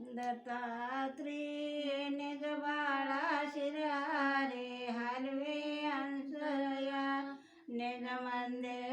दत्तात्रेने बाळा शिरारे हलवे अंसया मंदिर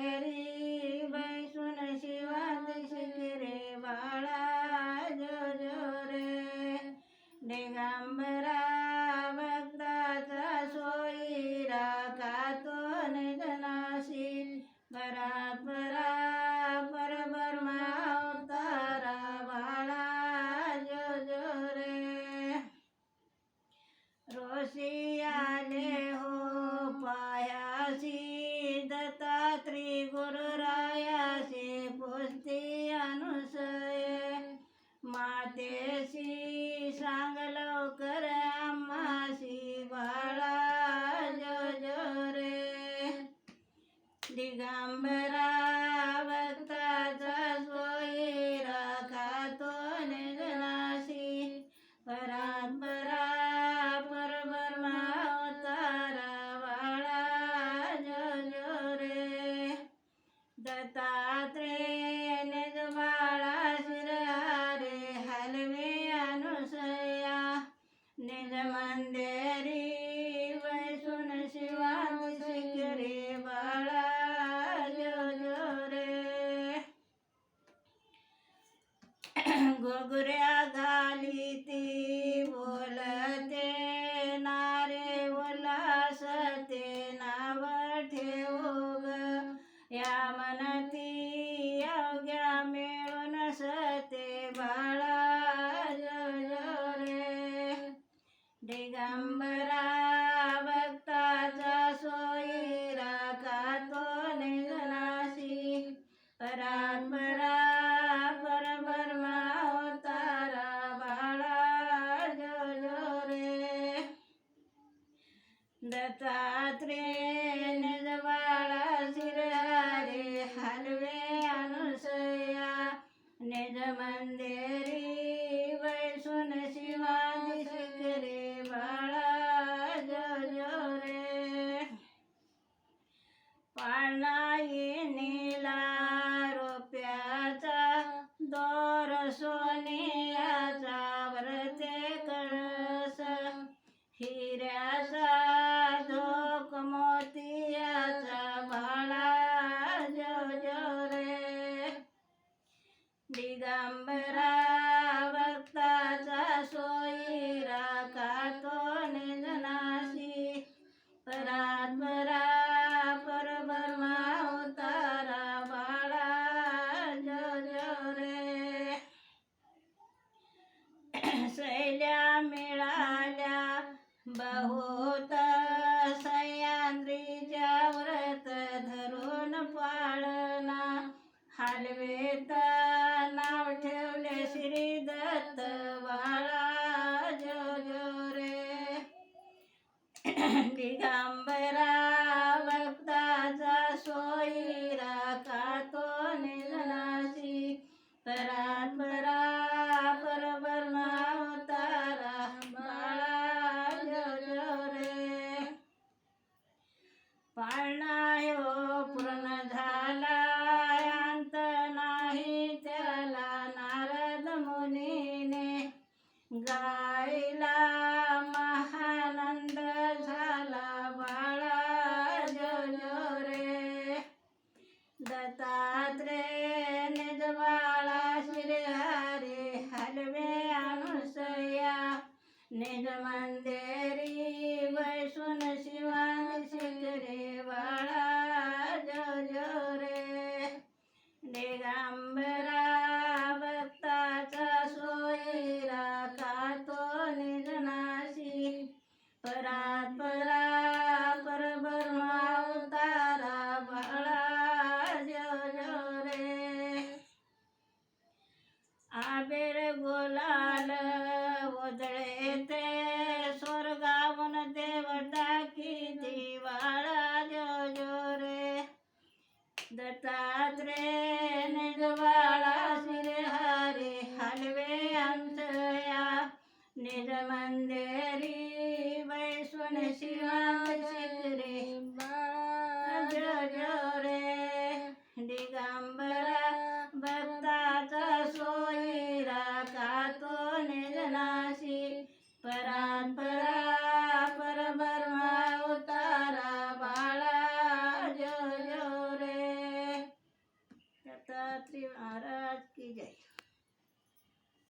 निज मंदिरी वैसुन शिवानु शिकरे बाळा जो रे. गोगुऱ्या રામ રામ પરમરમા તારા બાળા જોજો રે. દત્તાત્રેય નિજવાળા શિરહારે હલવે અનુસયા નિજ મંદિર गायला महानंद झाला बाळा जो रे. दत्तात्रे निजबाळा श्रीहरी हलवे अनुसया. निज मंदिरी दत्तात्रे निजबाळा हरे हलवे आमचया निज मंदेरी वैष्ण शिवाशिरे बाळ. रे दिगंबर